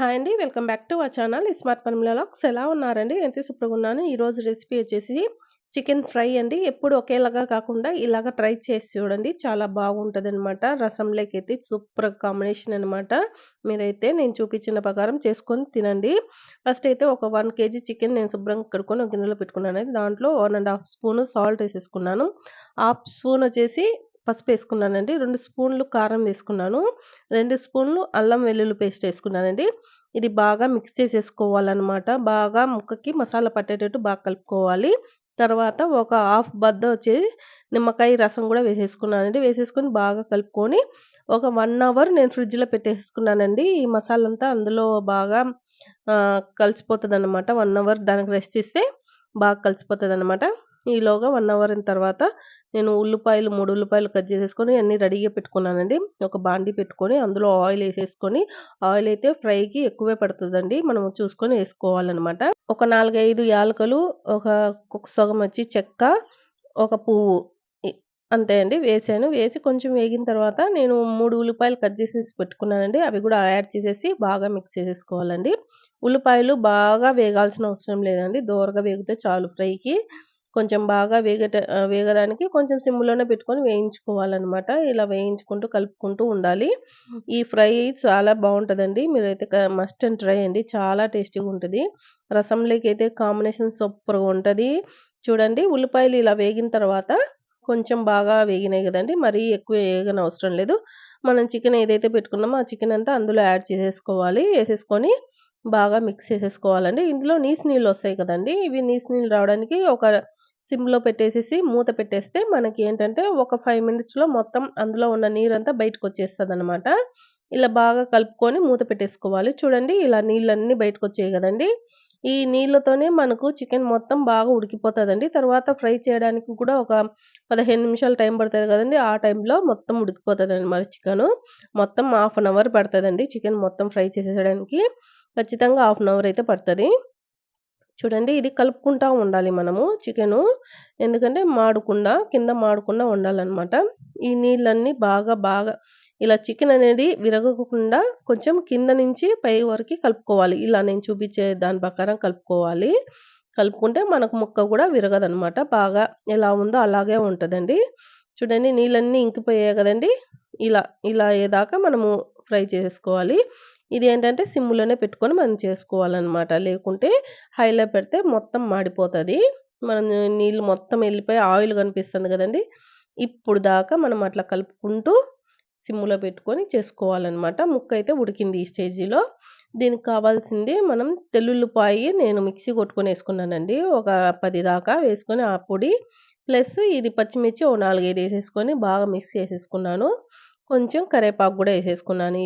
Hi అండి. Welcome back to our channel smart పనిమిల vlogs. ఎలా ఉన్నారండి? ఎంత సూపర్‌గా ఉన్నాను. ఈరోజు రెసిపీ వచ్చేసి చికెన్ ఫ్రై అండి. ఎప్పుడు ఒకేలాగా కాకుండా ఇలాగ ట్రై చేసి చూడండి. చాలా బాగుంటుంది అనమాట రసంలోకైతే సూపర్ కాంబినేషన్ అనమాట. మీరైతే నేను చూపించిన ప్రకారం చేసుకొని తినండి. ఫస్ట్ అయితే ఒక వన్ కేజీ చికెన్ నేను శుభ్రంగా కడుక్కొని ఒక గిన్నెలో పెట్టుకున్నాను దాంట్లో one and half spoon salt వేసేసుకున్నాను హాఫ్ స్పూన్ వచ్చేసి పసుపు వేసుకున్నానండి రెండు స్పూన్లు కారం వేసుకున్నాను. రెండు స్పూన్లు అల్లం వెల్లుల్లి పేస్ట్ వేసుకున్నానండి ఇది బాగా మిక్స్ చేసేసుకోవాలనమాట. బాగా ముక్కకి మసాలా పట్టేటట్టు బాగా కలుపుకోవాలి. తర్వాత ఒక హాఫ్ బద్ద వచ్చి నిమ్మకాయ రసం కూడా వేసేసుకున్నానండి. వేసేసుకొని బాగా కలుపుకొని ఒక వన్ అవర్ నేను ఫ్రిడ్జ్‌లో పెట్టేసుకున్నానండి. ఈ మసాలా అంతా అందులో బాగా కలిసిపోతుంది కలిసిపోతదనమాట. 1 అవర్ దానికి రెస్ట్ ఇస్తే బాగా కలిసిపోతదనమాట. ఈలోగా వన్ అవర్ అయిన తర్వాత నేను ఉల్లిపాయలు మూడు ఉల్లిపాయలు కట్ చేసేసుకొని అన్నీ రెడీగా పెట్టుకున్నానండి. ఒక బాండీ పెట్టుకొని అందులో ఆయిల్ వేసేసుకొని ఆయిల్ అయితే ఫ్రైకి ఎక్కువే పడుతుందండి మనం చూసుకొని వేసుకోవాలన్నమాట ఒక 4, 5 యాలకులు, ఒక సగం వచ్చి చెక్క, ఒక పువ్వు అంతే అండి వేసాను. వేసి కొంచెం వేగిన తర్వాత నేను మూడు ఉల్లిపాయలు కట్ చేసేసి పెట్టుకున్నానండి. అవి కూడా యాడ్ చేసేసి బాగా మిక్స్ చేసేసుకోవాలండి. ఉల్లిపాయలు బాగా వేగాల్సిన అవసరం లేదండి. దోరగా వేగితే చాలు ఫ్రైకి. కొంచెం బాగా వేగట వేగడానికి కొంచెం సిమ్‌లోనే పెట్టుకొని వేయించుకోవాలన్నమాట ఇలా వేయించుకుంటూ కలుపుకుంటూ ఉండాలి. ఈ ఫ్రై చాలా బాగుంటుందండి మీరైతే మస్ట్ అండ్ ట్రై అండి. చాలా టేస్టీగా ఉంటుంది రసంలోకి అయితే కాంబినేషన్ సూపర్‌గా ఉంటుంది చూడండి ఉల్లిపాయలు ఇలా వేగిన తర్వాత కొంచెం బాగా వేగినాయి కదండి మరీ ఎక్కువ ఏగనవసరం లేదు. మనం చికెన్ ఏదైతే పెట్టుకున్నామో ఆ చికెన్ అంతా అందులో యాడ్ చేసేసుకోవాలి. వేసేసుకొని బాగా మిక్స్ చేసేసుకోవాలండి. ఇందులో నీసు నీళ్ళు వస్తాయి కదండి ఇవి నీసు నీళ్ళు రావడానికి ఒక సిమ్‌లో పెట్టేసేసి మూత పెట్టేస్తే మనకి ఏంటంటే ఒక ఫైవ్ మినిట్స్‌లో మొత్తం అందులో ఉన్న నీరంతా బయటకొచ్చేస్తదనమాట. ఇలా బాగా కలుపుకొని మూత పెట్టేసుకోవాలి. చూడండి ఇలా నీళ్ళన్నీ బయటకు వచ్చాయి కదండి ఈ నీళ్ళతోనే మనకు చికెన్ మొత్తం బాగా ఉడికిపోతుందండి తర్వాత ఫ్రై చేయడానికి కూడా ఒక 15 నిమిషాలు టైం పడుతుంది కదండి ఆ టైంలో మొత్తం ఉడికిపోతదనమాట చికెన్ మొత్తం హాఫ్ అన్ అవర్ పడుతుందండి చికెన్ మొత్తం ఫ్రై చేసేయడానికి. ఖచ్చితంగా హాఫ్ అన్ అవర్ అయితే పడుతుంది చూడండి ఇది కలుపుకుంటా ఉండాలి మనము చికెను. ఎందుకంటే మాడకుండా, కింద మాడకుండా ఉండాలన్నమాట ఈ నీళ్ళన్నీ బాగా బాగా ఇలా చికెన్ అనేది విరగకుండా కొంచెం కింద నుంచి పై వరకు కలుపుకోవాలి. ఇలా నేను చూపించే దాని ప్రకారం కలుపుకోవాలి. కలుపుకుంటే మనకు ముక్క కూడా విరగదనమాట. బాగా ఎలా ఉందో అలాగే ఉంటుందండి చూడండి నీళ్ళన్నీ ఇంకిపోయాయి కదండి ఇలా ఇలా అయ్యేదాకా మనము ఫ్రై చేసుకోవాలి ఇది ఏంటంటే సిమ్‌లోనే పెట్టుకొని మనం చేసుకోవాలనమాట. లేకుంటే హైలో పెడితే మొత్తం మాడిపోతుంది మనం నీళ్ళు మొత్తం వెళ్ళిపోయి ఆయిల్ కనిపిస్తుంది కదండి ఇప్పుడు దాకా మనం అట్లా కలుపుకుంటూ సిమ్‌లో పెట్టుకొని చేసుకోవాలనమాట. ముక్కయితే ఉడికింది ఈ స్టేజిలో. దీనికి కావాల్సింది మనం తెల్లుల్లిపాయి నేను మిక్సీ కొట్టుకొని వేసుకున్నానండి ఒక పది దాకా వేసుకొని ఆ పొడి ప్లస్ ఇది పచ్చిమిర్చి ఓ నాలుగైదు వేసేసుకొని బాగా మిక్స్ చేసేసుకున్నాను. కొంచెం కరివేపాకు కూడా వేసేసుకున్నాను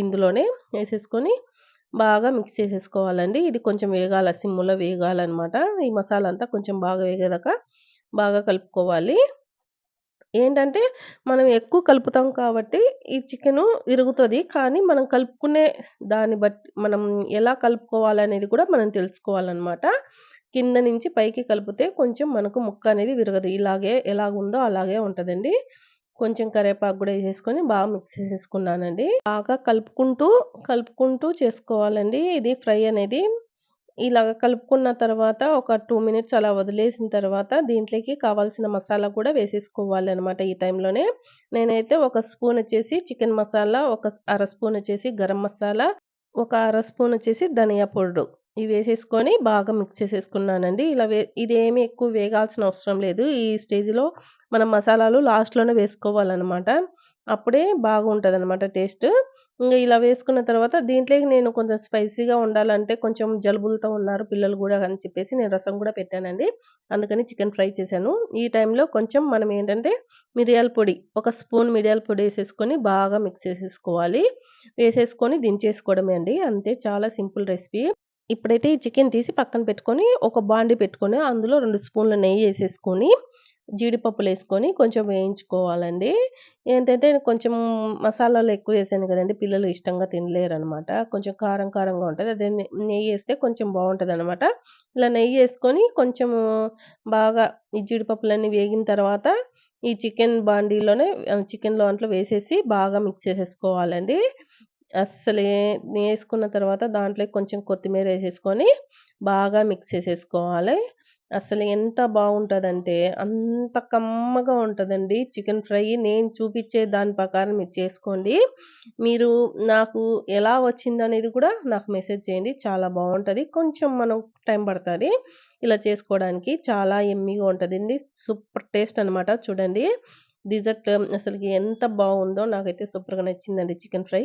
ఇందులోనే వేసేసుకొని బాగా మిక్స్ చేసేసుకోవాలండి. ఇది కొంచెం వేగాల సిమ్‌లో వేగాలన్నమాట ఈ మసాలా అంతా కొంచెం బాగా వేగేదాకా బాగా కలుపుకోవాలి. ఏంటంటే మనం ఎక్కువ కలుపుతాం కాబట్టి ఈ చికెను ఇరుగుతుంది కానీ మనం కలుపుకునే దాన్ని బట్టి మనం ఎలా కలుపుకోవాలనేది కూడా మనం తెలుసుకోవాలనమాట. కింద నుంచి పైకి కలిపితే కొంచెం మనకు ముక్క అనేది విరగదు. ఇలాగే ఎలాగుందో అలాగే ఉంటుందండి కొంచెం కరివేపాకు కూడా వేసేసుకొని బాగా మిక్స్ చేసేసుకున్నానండి. బాగా కలుపుకుంటూ, కలుపుకుంటూ చేసుకోవాలండి. ఇది ఫ్రై అనేది. ఇలాగ కలుపుకున్న తర్వాత ఒక టూ మినిట్స్ అలా వదిలేసిన తర్వాత దీంట్లోకి కావాల్సిన మసాలా కూడా వేసేసుకోవాలనమాట ఈ టైంలోనే. నేనైతే ఒక స్పూన్ వచ్చేసి చికెన్ మసాలా, ఒక అర స్పూన్ వచ్చేసి గరం మసాలా, ఒక అర స్పూన్ వచ్చేసి ధనియా పౌడరు. ఇవి వేసేసుకొని బాగా మిక్స్ చేసేసుకున్నానండి. ఇలా వే ఇదేమి ఎక్కువ వేగాల్సిన అవసరం లేదు. ఈ స్టేజ్‌లో మనం మసాలాలు లాస్ట్‌లోనే వేసుకోవాలనమాట. అప్పుడే బాగుంటుంది అనమాట టేస్ట్. ఇంకా ఇలా వేసుకున్న తర్వాత దీంట్లోకి నేను కొంచెం స్పైసీగా ఉండాలంటే కొంచెం జలుబులతో ఉన్నారు పిల్లలు కూడా అని చెప్పేసి నేను రసం కూడా పెట్టానండి. అందుకని చికెన్ ఫ్రై చేశాను. ఈ టైంలో కొంచెం మనం ఏంటంటే మిరియాల పొడి, ఒక స్పూన్ మిరియాల పొడి వేసేసుకొని బాగా మిక్స్ చేసేసుకోవాలి. వేసేసుకొని దించేసుకోవడమే అండి. అంతే చాలా సింపుల్ రెసిపీ. ఇప్పుడైతే ఈ చికెన్ తీసి పక్కన పెట్టుకొని ఒక బాండీ పెట్టుకొని అందులో రెండు స్పూన్ల నెయ్యి వేసేసుకొని జీడిపప్పులు వేసుకొని కొంచెం వేయించుకోవాలండి. ఏంటంటే కొంచెం మసాలాలు ఎక్కువ వేసాను కదండి పిల్లలు ఇష్టంగా తినలేరనమాట. కొంచెం కారం కారంగా ఉంటుంది అదే నెయ్యి వేస్తే కొంచెం బాగుంటుంది అనమాట ఇలా నెయ్యి వేసుకొని కొంచెం బాగా ఈ జీడిపప్పులన్నీ వేగిన తర్వాత ఈ చికెన్ బాండీలోనే ఆహ్, చికెన్ దాంట్లో వేసేసి బాగా మిక్స్ చేసేసుకోవాలండి. అస్సలు వేసుకున్న తర్వాత దాంట్లో కొంచెం కొత్తిమీర వేసేసుకొని బాగా మిక్స్ చేసేసుకోవాలి. అసలు ఎంత బాగుంటుందంటే అంత కమ్మగా ఉంటుందండి చికెన్ ఫ్రై. నేను చూపించే దాని ప్రకారం మీరు చేసుకోండి. మీరు నాకు ఎలా వచ్చింది అనేది కూడా నాకు మెసేజ్ చేయండి. చాలా బాగుంటుంది కొంచెం మనం టైం పడుతుంది ఇలా చేసుకోవడానికి చాలా ఎమ్మిగా ఉంటుందండి సూపర్ టేస్ట్ అనమాట చూడండి. డిజర్ట్ అసలుకి ఎంత బాగుందో నాకైతే సూపర్‌గా నచ్చిందండి చికెన్ ఫ్రై.